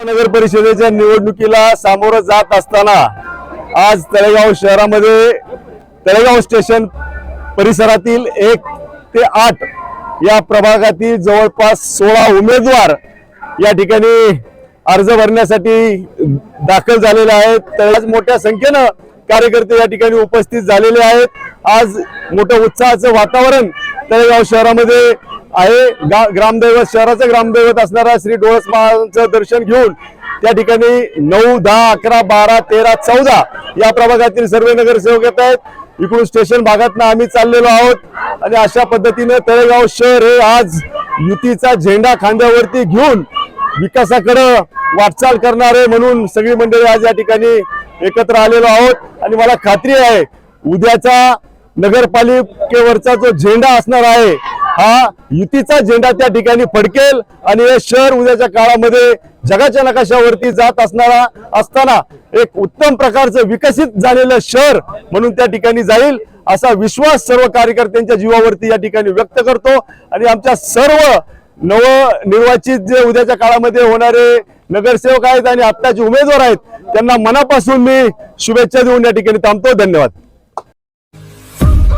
नगर परिषदेच्या निवडणुकीला सामोरं जात असताना आज तळेगाव शहरामध्ये तळेगाव स्टेशन परिसरातील एक ते आठ या प्रभागातील जवळपास सोळा उमेदवार या ठिकाणी अर्ज भरण्यासाठी दाखल झालेले आहेत. तर आज मोठ्या संख्येनं कार्यकर्ते या ठिकाणी उपस्थित झालेले आहेत. आज मोठं उत्साहाचं वातावरण तळेगाव शहरामध्ये आहे. ग्रामदैवत शहराचं ग्रामदैवत असणारा श्री डोळस महाराजांचं दर्शन घेऊन त्या ठिकाणी नऊ दहा अकरा बारा तेरा चौदा या प्रभागातील सर्व नगरसेवक येत आहेत. इकडून स्टेशन भागातनं आम्ही चाललेलो आहोत. आणि अशा पद्धतीनं तळेगाव शहर हे आज युतीचा झेंडा खांद्यावरती घेऊन विकासाकडे वाटचाल करणारे म्हणून सगळी मंडळी आज या ठिकाणी एकत्र आलेलो आहोत. आणि मला खात्री आहे उद्याचा नगरपालिकेवरचा जो झेंडा असणार आहे हा युतीचा झेंडा त्या ठिकाणी फडकेल आणि हे शहर उद्याच्या काळामध्ये जगाच्या नकाशावरती जात असणारा असताना एक उत्तम प्रकारचं विकसित झालेलं शहर म्हणून त्या ठिकाणी जाईल असा विश्वास सर्व कार्यकर्त्यांच्या जीवावरती या ठिकाणी व्यक्त करतो. आणि आमच्या सर्व नवनिर्वाचित जे उद्याच्या काळामध्ये होणारे नगरसेवक आहेत आणि आत्ताचे उमेदवार आहेत त्यांना मनापासून मी शुभेच्छा देऊन या ठिकाणी थांबतो. धन्यवाद.